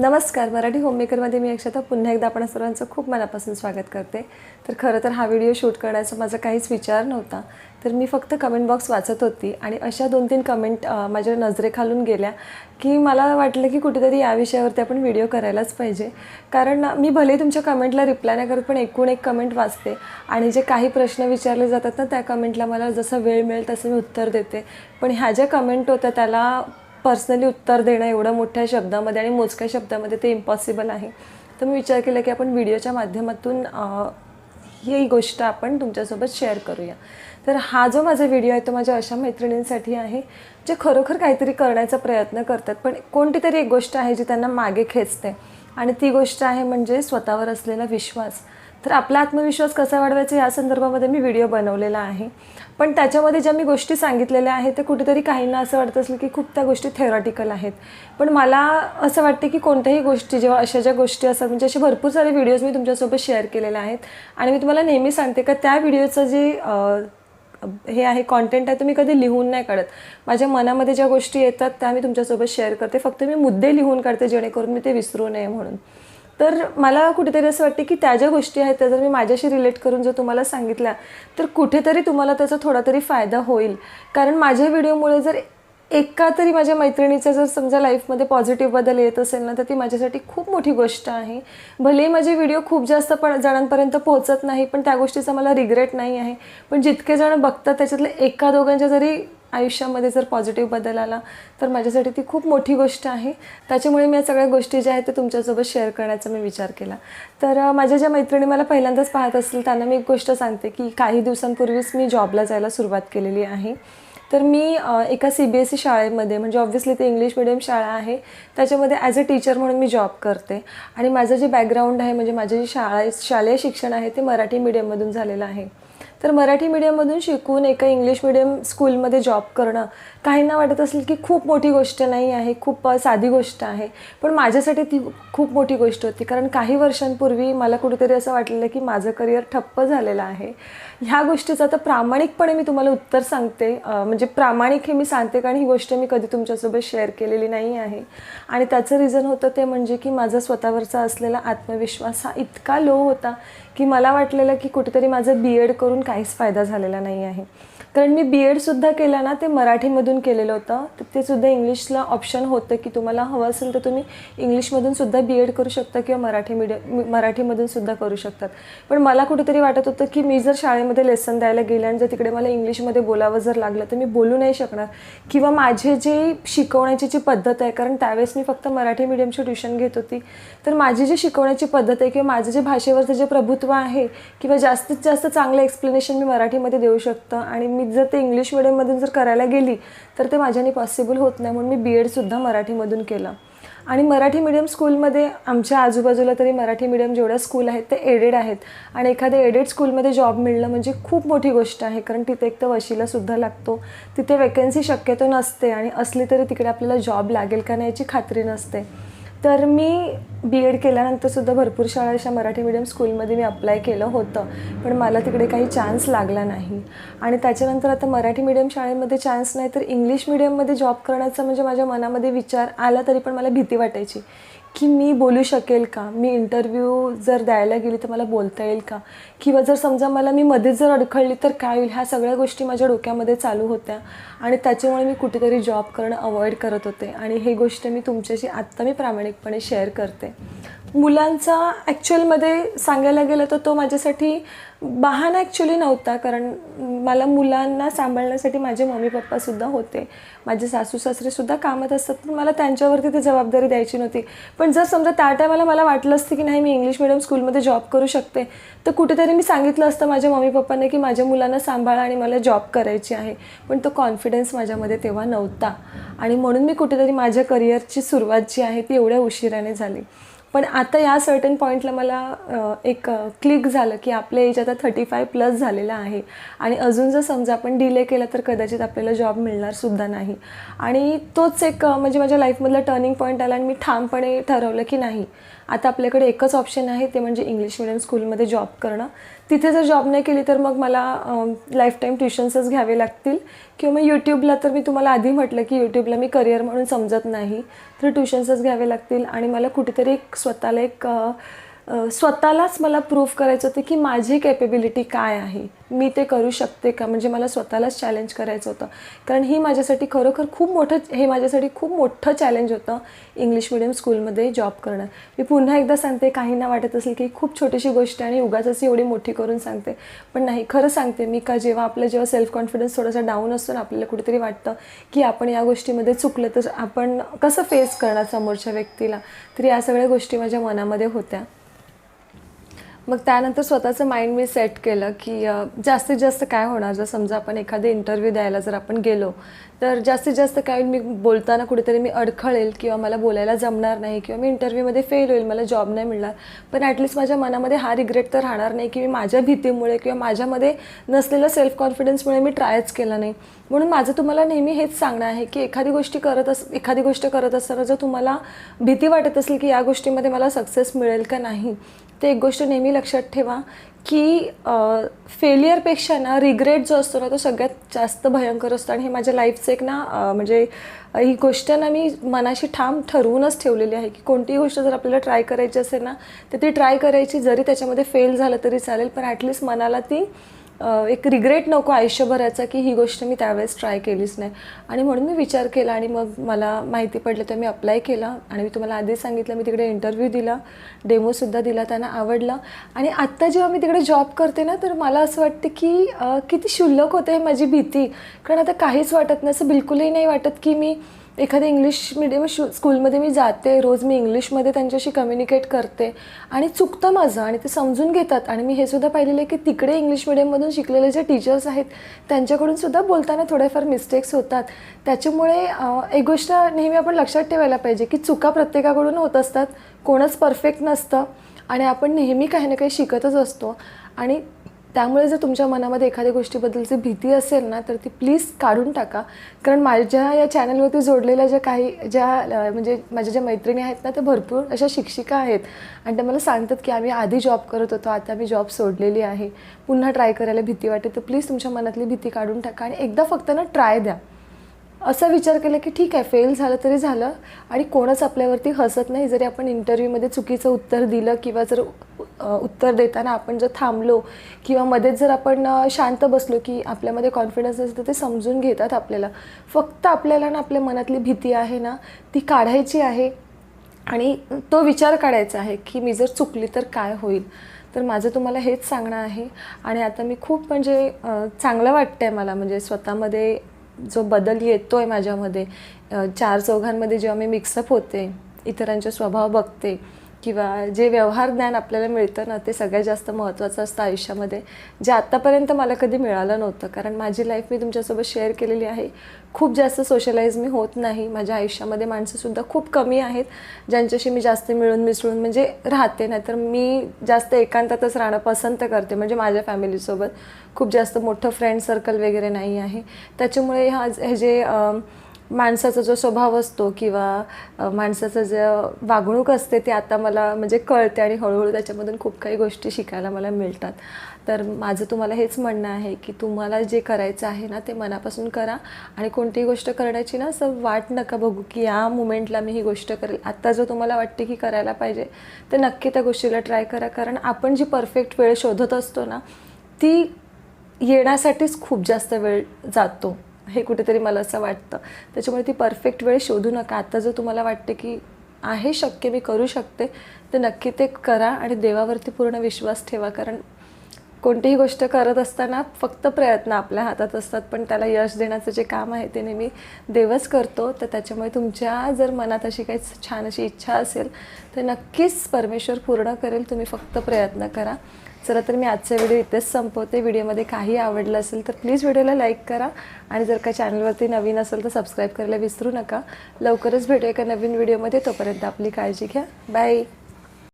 नमस्कार. मराठी होममेकरमध्ये मी अक्षता. पुन्हा एकदा आपण सर्वांचं खूप मनापासून स्वागत करते. तर खरं तर हा व्हिडिओ शूट करण्याचा माझा काहीच विचार नव्हता. तर मी फक्त कमेंट बॉक्स वाचत होती आणि अशा दोन तीन कमेंट माझ्या नजरेखालून गेल्या की मला वाटलं की कुठेतरी या विषयावरती आपण व्हिडिओ करायलाच पाहिजे. कारण मी भले तुमच्या कमेंटला रिप्लाय नाही करत पण एकूण एक कमेंट वाचते आणि जे काही प्रश्न विचारले जातात ना त्या कमेंटला मला जसं वेळ मिळेल तसं मी उत्तर देते. पण ह्या ज्या कमेंट होत्या त्याला पर्सनली उत्तर देणं एवढं मोठ्या शब्दामध्ये आणि मोजक्या शब्दामध्ये ते इम्पॉसिबल आहे. तर मी विचार केला की आपण व्हिडिओच्या माध्यमातून ही गोष्ट आपण तुमच्यासोबत शेअर करूया. तर हा जो माझा व्हिडिओ आहे तो माझ्या अशा मैत्रिणींसाठी आहे जे खरोखर काहीतरी करण्याचा प्रयत्न करतात पण कोणती तरी एक गोष्ट आहे जी त्यांना मागे खेचते. आणि ती गोष्ट आहे म्हणजे स्वतःवर असलेला विश्वास. तर आपला आत्मविश्वास कसा वाढवायचा या संदर्भामध्ये मी व्हिडिओ बनवलेला आहे. पण त्याच्यामध्ये ज्या मी गोष्टी सांगितलेल्या आहेत ते कुठेतरी काहींना असं वाटत असलं की खूप त्या गोष्टी थेरॉटिकल आहेत. पण मला असं वाटते की कोणत्याही गोष्टी जेव्हा अशा ज्या गोष्टी असतात म्हणजे असे भरपूर सारे व्हिडिओज मी तुमच्यासोबत शेअर केलेले आहेत. आणि मी तुम्हाला नेहमी सांगते का त्या व्हिडिओचं जे हे आहे कॉन्टेंट आहे तो मी कधी लिहून नाही काढत. माझ्या मनामध्ये ज्या गोष्टी येतात त्या मी तुमच्यासोबत शेअर करते. फक्त मी मुद्दे लिहून काढते जेणेकरून मी ते विसरू नये म्हणून. तर मला कुठेतरी असं वाटते की त्या ज्या गोष्टी आहेत त्या जर मी माझ्याशी रिलेट करून जर तुम्हाला सांगितल्या तर कुठेतरी तुम्हाला त्याचा थोडा तरी फायदा होईल. कारण माझ्या व्हिडिओमुळे जर एका तरी माझ्या मैत्रिणीचा जर समजा लाईफमध्ये पॉझिटिव्ह बदल येत असेल ना तर ती माझ्यासाठी खूप मोठी गोष्ट आहे. भलेही माझे व्हिडिओ खूप जास्त पण जणांपर्यंत पोहोचत नाही पण त्या गोष्टीचा मला रिग्रेट नाही आहे. पण जितके जण बघतात त्याच्यातले एका दोघांच्या जरी आयुष्यामध्ये जर पॉझिटिव्ह बदल आला तर माझ्यासाठी ती खूप मोठी गोष्ट आहे. त्याच्यामुळे मी या सगळ्या गोष्टी ज्या आहेत ते तुमच्यासोबत शेअर करण्याचा मी विचार केला. तर माझ्या ज्या मैत्रिणी मला पहिल्यांदाच पाहत असतील त्यांना मी एक गोष्ट सांगते की काही दिवसांपूर्वीच मी जॉबला जायला सुरुवात केलेली आहे. तर मी एका सी बी एस ई शाळेमध्ये म्हणजे ऑब्व्हियसली ते इंग्लिश मिडियम शाळा आहे त्याच्यामध्ये ॲज अ टीचर म्हणून मी जॉब करते. आणि माझं जे बॅकग्राऊंड आहे म्हणजे माझे जे शाळा शालेय शिक्षण आहे ते मराठी मीडियममधून झालेलं आहे. तर मराठी मीडियममधून शिकून एका इंग्लिश मिडियम स्कूलमध्ये जॉब करणं काहींना वाटत असेल की खूप मोठी गोष्ट नाही आहे खूप साधी गोष्ट आहे पण माझ्यासाठी ती खूप मोठी गोष्ट होती. कारण काही वर्षांपूर्वी मला कुठेतरी असं वाटलेलं की माझं करिअर ठप्प झालेलं आहे. ह्या गोष्टीचं आता प्रामाणिकपणे मी तुम्हाला उत्तर सांगते. म्हणजे प्रामाणिक हे मी सांगते कारण ही गोष्ट मी कधी तुमच्यासोबत शेअर केलेली नाही आहे. आणि त्याचं रिझन होतं ते म्हणजे की माझा स्वतःवरचा असलेला आत्मविश्वास हा इतका लो होता की मला वाटलेलं की कुठेतरी माझं बी एड करून काहीच फायदा झालेला नाही आहे. कारण मी बी एडसुद्धा केलं ना ते मराठीमधून केलेलं होतं. तर ते सुद्धा इंग्लिशला ऑप्शन होतं की तुम्हाला हवं असेल तर तुम्ही इंग्लिशमधून सुद्धा बी एड करू शकता किंवा मराठी मीडियम मराठीमधून सुद्धा करू शकतात. पण मला कुठेतरी वाटत होतं की मी जर शाळेमध्ये लेसन द्यायला गेले आणि जर तिकडे मला इंग्लिशमध्ये बोलावं जर लागलं तर मी बोलू नाही शकणार. किंवा माझे जे शिकवण्याची जी पद्धत आहे कारण त्यावेळेस मी फक्त मराठी मीडियमची ट्युशन घेत होती तर माझी जी शिकवण्याची पद्धत आहे किंवा माझं जे भाषेवरचं जे प्रभुत्व आहे किंवा जास्तीत जास्त चांगलं एक्सप्लेनेशन मी मराठीमध्ये देऊ शकतं आणि मी जर ते इंग्लिश मिडियममधून जर करायला गेली तर ते माझ्याने पॉसिबल होत नाही म्हणून मी बी एडसुद्धा मराठीमधून केलं. आणि मराठी मीडियम स्कूलमध्ये आमच्या आजूबाजूला तरी मराठी मीडियम जेवढ्या स्कूल आहेत ते एडेड आहेत. आणि एखाद्या एडेड स्कूलमध्ये जॉब मिळणं म्हणजे खूप मोठी गोष्ट आहे कारण तिथे एक तर वशिलासुद्धा लागतो. तिथे वेकन्सी शक्यतो नसते आणि असली तरी तिकडे आपल्याला जॉब लागेल का नाही याची खात्री नसते. तर मी बी एड केल्यानंतरसुद्धा भरपूर शाळा अशा मराठी मीडियम स्कूलमध्ये मी अप्लाय केलं होतं. पण मला तिकडे काही चान्स लागला नाही. आणि त्याच्यानंतर आता मराठी मीडियम शाळेमध्ये चान्स नाही तर इंग्लिश मीडियममध्ये जॉब करण्याचा म्हणजे माझ्या मनामध्ये विचार आला तरी पण मला भीती वाटायची. की मी बोलू शकेल का? मी इंटरव्ह्यू जर द्यायला गेली तर मला बोलता येईल का? किंवा जर समजा मला मी मध्येच जर अडखळली तर काय होईल? ह्या सगळ्या गोष्टी माझ्या डोक्यामध्ये चालू होत्या. आणि त्याच्यामुळे मी कुठेतरी जॉब करणं अवॉइड करत होते. आणि हे गोष्ट मी तुमच्याशी आत्ता मी प्रामाणिकपणे शेअर करते. मुलांचा ॲक्च्युअलमध्ये सांगायला गेलं तर तो माझ्यासाठी बहाणा ॲक्च्युली नव्हता. कारण मला मुलांना सांभाळण्यासाठी माझे मम्मी पप्पासुद्धा होते. माझे सासू सासरेसुद्धा कामात असतात पण मला त्यांच्यावरती ती जबाबदारी द्यायची नव्हती. पण जर समजा त्या टायमाला मला वाटलं असतं की नाही मी इंग्लिश मिडियम स्कूलमध्ये जॉब करू शकते तर कुठेतरी मी सांगितलं असतं माझ्या मम्मी पप्पांना की माझ्या मुलांना सांभाळा आणि मला जॉब करायची आहे. पण तो कॉन्फिडन्स माझ्यामध्ये तेव्हा नव्हता. आणि म्हणून मी कुठेतरी माझ्या करिअरची सुरुवात जी आहे ती एवढ्या उशिराने झाली. पण आता या सर्टन पॉईंटला मला एक क्लिक झालं की आपलं एज आता थर्टी फाय प्लस झालेलं आहे. आणि अजून जर समजा आपण डिले केला तर कदाचित आपल्याला जॉब मिळणारसुद्धा नाही. आणि तोच एक म्हणजे माझ्या लाईफमधला टर्निंग पॉईंट आला आणि मी ठामपणे ठरवलं की नाही. आता आपल्याकडे एकच ऑप्शन आहे ते म्हणजे इंग्लिश मिडियम स्कूलमध्ये जॉब करणं. तिथे जर जॉब नाही केली तर मग मला लाईफटाईम ट्युशन्सच घ्यावे लागतील. किंवा मग यूट्यूबला तर मी तुम्हाला आधी म्हटलं की यूट्यूबला मी करिअर म्हणून समजत नाही. तर ट्युशन्सच घ्यावे लागतील आणि मला कुठेतरी एक स्वतःला एक स्वतःलाच मला प्रूफ करायचं होतं की माझी कॅपेबिलिटी काय आहे. मी ते करू शकते का? म्हणजे मला स्वतःलाच चॅलेंज करायचं होतं. कारण ही माझ्यासाठी खरोखर खूप मोठं हे माझ्यासाठी खूप मोठं चॅलेंज होतं इंग्लिश मिडियम स्कूलमध्ये जॉब करणं. मी पुन्हा एकदा सांगते काहींना वाटत असेल की खूप छोटीशी गोष्ट आणि उगाच एवढी मोठी करून सांगते. पण नाही खरं सांगते मी का जेव्हा आपलं जेव्हा सेल्फ कॉन्फिडन्स थोडासा डाऊन असतो ना आपल्याला कुठेतरी वाटतं की आपण या गोष्टीमध्ये चुकलं तर आपण कसं फेस करणार समोरच्या व्यक्तीला? तर या सगळ्या गोष्टी माझ्या मनामध्ये होत्या. मग त्यानंतर स्वतःचं माइंड मी सेट केलं की जास्तीत जास्त काय होणार? जर समजा आपण एखादे इंटरव्ह्यू द्यायला जर आपण गेलो तर जास्तीत जास्त काय होईल मी बोलताना कुठेतरी मी अडखळेल किंवा मला बोलायला जमणार नाही किंवा मी इंटरव्ह्यूमध्ये फेल होईल मला जॉब नाही मिळणार. पण ॲटलिस्ट माझ्या मनामध्ये हा रिग्रेट तर राहणार नाही की मी माझ्या भीतीमुळे किंवा माझ्यामध्ये नसलेलं सेल्फ कॉन्फिडन्समुळे मी ट्रायच केला नाही. म्हणून माझं तुम्हाला नेहमी हेच सांगणं आहे की एखादी गोष्टी करत अस एखादी गोष्ट करत असताना जर तुम्हाला भीती वाटत असेल की या गोष्टीमध्ये मला सक्सेस मिळेल का नाही ते एक गोष्ट नेहमी लक्षात ठेवा की फेलियरपेक्षा ना रिग्रेट जो असतो ना तो सगळ्यात जास्त भयंकर असतो. आणि हे माझ्या लाईफचं एक ना म्हणजे ही गोष्ट ना मी मनाशी ठाम ठरवूनच ठेवलेली आहे की कोणतीही गोष्ट जर आपल्याला ट्राय करायची असेल ना तर ती ट्राय करायची जरी त्याच्यामध्ये फेल झालं तरी चालेल पण ॲटलिस्ट मनाला ती एक रिग्रेट नको आयुष्यभराचा की ही गोष्ट मी त्यावेळेस ट्राय केलीच नाही. आणि म्हणून मी विचार केला आणि मग मला माहिती पडलं तर मी अप्लाय केला आणि मी तुम्हाला आधीच सांगितलं मी तिकडे इंटरव्ह्यू दिला डेमोसुद्धा दिला त्यांना आवडला. आणि आत्ता जेव्हा मी तिकडे जॉब करते ना तर मला असं वाटतं की किती क्षुल्लक होते माझी भीती. कारण आता काहीच वाटत नाही असं बिलकुलही नाही वाटत की मी एखाद्या इंग्लिश मिडियम शू स्कूलमध्ये मी जाते रोज मी इंग्लिशमध्ये त्यांच्याशी कम्युनिकेट करते आणि चुकतं माझं आणि ते समजून घेतात. आणि मी हे सुद्धा पाहिलेलं आहे की तिकडे इंग्लिश मिडियममधून शिकलेले जे टीचर्स आहेत त्यांच्याकडून सुद्धा बोलताना थोड्याफार मिस्टेक्स होतात. त्याच्यामुळे एक गोष्ट नेहमी आपण लक्षात ठेवायला पाहिजे की चुका प्रत्येकाकडून होत असतात. कोणच परफेक्ट नसतं. आणि आपण नेहमी काही ना काही शिकतच असतो. आणि त्यामुळे जर तुमच्या मनामध्ये एखाद्या गोष्टीबद्दलची भीती असेल ना तर ती प्लीज काढून टाका. कारण माझ्या या चॅनलवरती जोडलेल्या ज्या काही ज्या म्हणजे माझ्या ज्या मैत्रिणी आहेत ना त्या भरपूर अशा शिक्षिका आहेत. आणि त्या मला सांगतात की आम्ही आधी जॉब करत होतो आता आम्ही जॉब सोडलेली आहे. पुन्हा ट्राय करायला भीती वाटते तर प्लीज तुमच्या मनातली भीती काढून टाका आणि एकदा फक्त ना ट्राय द्या. असा विचार केला की ठीक आहे फेल झालं तरी झालं आणि कोणच आपल्यावरती हसत नाही. जरी आपण इंटरव्ह्यूमध्ये चुकीचं उत्तर दिलं किंवा जर उत्तर देताना आपण जर थांबलो किंवा मध्येच जर आपण शांत बसलो की आपल्यामध्ये कॉन्फिडन्स असेल तर ते समजून घेतात आपल्याला. फक्त आपल्याला ना आपल्या मनातली भीती आहे ना ती काढायची आहे आणि तो विचार काढायचा आहे की मी जर चुकली तर काय होईल? तर माझं तुम्हाला हेच सांगणं आहे. आणि आता मी खूप म्हणजे चांगलं वाटतं आहे मला. म्हणजे स्वतःमध्ये जो बदल येतो आहे माझ्यामध्ये चार चौघांमध्ये जेव्हा मी मिक्सअप होते इतरांचे स्वभाव बघते किंवा जे व्यवहार ज्ञान आपल्याला मिळतं ना ते सगळ्यात जास्त महत्त्वाचं असतं आयुष्यामध्ये. जे आत्तापर्यंत मला कधी मिळालं नव्हतं कारण माझी लाईफ मी तुमच्यासोबत शेअर केलेली आहे. खूप जास्त सोशलाईज मी होत नाही. माझ्या आयुष्यामध्ये माणसंसुद्धा खूप कमी आहेत ज्यांच्याशी मी जास्त मिळून मिसळून म्हणजे राहते. नाहीतर मी जास्त एकांतातच राहणं पसंत करते. म्हणजे माझ्या फॅमिलीसोबत खूप जास्त मोठं फ्रेंड सर्कल वगैरे नाही आहे. त्याच्यामुळे ह्या हे जे माणसाचा जो स्वभाव असतो किंवा माणसाचं जे वागणूक असते ते आता मला म्हणजे कळते आणि हळूहळू त्याच्यामधून खूप काही गोष्टी शिकायला मला मिळतात. तर माझं तुम्हाला हेच म्हणणं आहे की तुम्हाला जे करायचं आहे ना ते मनापासून करा आणि कोणतीही गोष्ट करण्याची ना असं वाट नका बघू की या मुमेंटला मी ही गोष्ट करेल. आत्ता जो तुम्हाला वाटते की करायला पाहिजे तर नक्की त्या गोष्टीला ट्राय करा. कारण आपण जी परफेक्ट वेळ शोधत असतो ना ती येण्यासाठीच खूप जास्त वेळ जातो. हे कुठेतरी मला असं वाटतं. त्याच्यामुळे ती परफेक्ट वेळ शोधू नका. आता जर तुम्हाला वाटते की आहे शक्य मी करू शकते तर नक्की ते करा आणि देवावरती पूर्ण विश्वास ठेवा. कारण कोणतीही गोष्ट करत असताना फक्त प्रयत्न आपल्या हातात असतात पण त्याला यश देण्याचं जे काम आहे ते नेहमी देवच करतो. तर त्याच्यामुळे तुमच्या जर मनात अशी काही छान अशी इच्छा असेल तर नक्कीच परमेश्वर पूर्ण करेल. तुम्ही फक्त प्रयत्न करा. चला तर मी आजचा व्हिडिओ इथेच संपवते. व्हिडिओमध्ये काही आवडलं असेल तर प्लीज व्हिडिओला लाईक करा. आणि जर का चॅनलवरती नवीन असेल तर सबस्क्राईब करायला विसरू नका. लवकरच भेटूया एका नवीन व्हिडिओमध्ये. तोपर्यंत आपली काळजी घ्या. बाय.